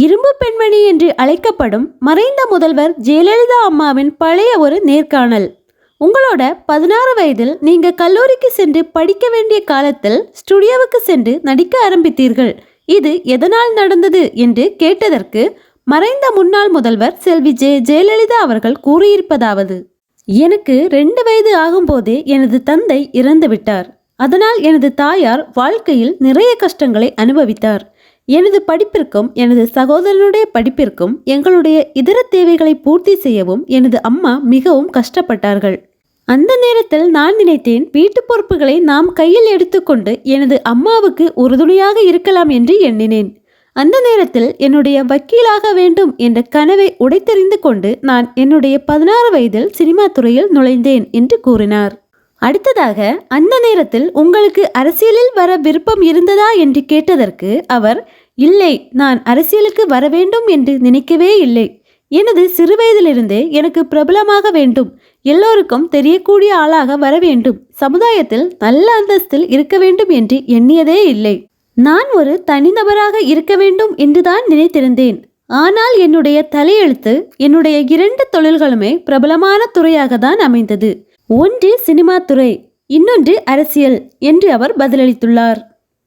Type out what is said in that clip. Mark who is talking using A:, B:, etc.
A: இரும்பு பெண்மணி என்று அழைக்கப்படும் மறைந்த முதல்வர் ஜெயலலிதா அம்மாவின் பழைய ஒரு நேர்காணல். உங்களோட பதினாறு வயதில் நீங்கள் கல்லூரிக்கு சென்று படிக்க வேண்டிய காலத்தில் ஸ்டுடியோவுக்கு சென்று நடிக்க ஆரம்பித்தீர்கள். இது எதனால் நடந்தது என்று கேட்டதற்கு மறைந்த முன்னாள் முதல்வர் செல்வி ஜெ ஜெயலலிதா அவர்கள் கூறியிருப்பதாவது எனக்கு ரெண்டு வயது ஆகும்போதே எனது தந்தை இறந்துவிட்டார். அதனால் எனது தாயார் வாழ்க்கையில் நிறைய கஷ்டங்களை அனுபவித்தார். எனது படிப்பிற்கும் எனது சகோதரனுடைய படிப்பிற்கும் எங்களுடைய இதர தேவைகளை பூர்த்தி செய்யவும் எனது அம்மா மிகவும் கஷ்டப்பட்டார்கள். அந்த நேரத்தில் நான் நினைத்தேன் வீட்டு பொறுப்புகளை நாம் கையில் எடுத்துக்கொண்டு எனது அம்மாவுக்கு உறுதுணையாக இருக்கலாம் என்று எண்ணினேன். அந்த நேரத்தில் என்னுடைய வக்கீலாக வேண்டும் என்ற கனவை உடைத்தெறிந்து கொண்டு நான் என்னுடைய பதினாறு வயதில் சினிமா துறையில் நுழைந்தேன் என்று கூறினார். அடுத்ததாக அந்த நேரத்தில் உங்களுக்கு அரசியலில் வர விருப்பம் இருந்ததா என்று கேட்டதற்கு அவர் இல்லை நான் அரசியலுக்கு வர வேண்டும் என்று நினைக்கவே இல்லை. எனது சிறுவயதிலிருந்தே எனக்கு பிரபலமாக வேண்டும். எல்லோருக்கும் தெரியக்கூடிய ஆளாக வர வேண்டும். சமுதாயத்தில் நல்ல அந்தஸ்தில் இருக்க வேண்டும் என்று எண்ணியதே இல்லை. நான் ஒரு தனிநபராக இருக்க வேண்டும் என்றுதான் நினைத்திருந்தேன். ஆனால் என்னுடைய தலையெழுத்து என்னுடைய இரண்டு தொழில்களுமே பிரபலமான துறையாக தான் அமைந்தது. ஒன்று சினிமா துறை இன்னொன்று அரசியல் என்று அவர் பதிலளித்துள்ளார்.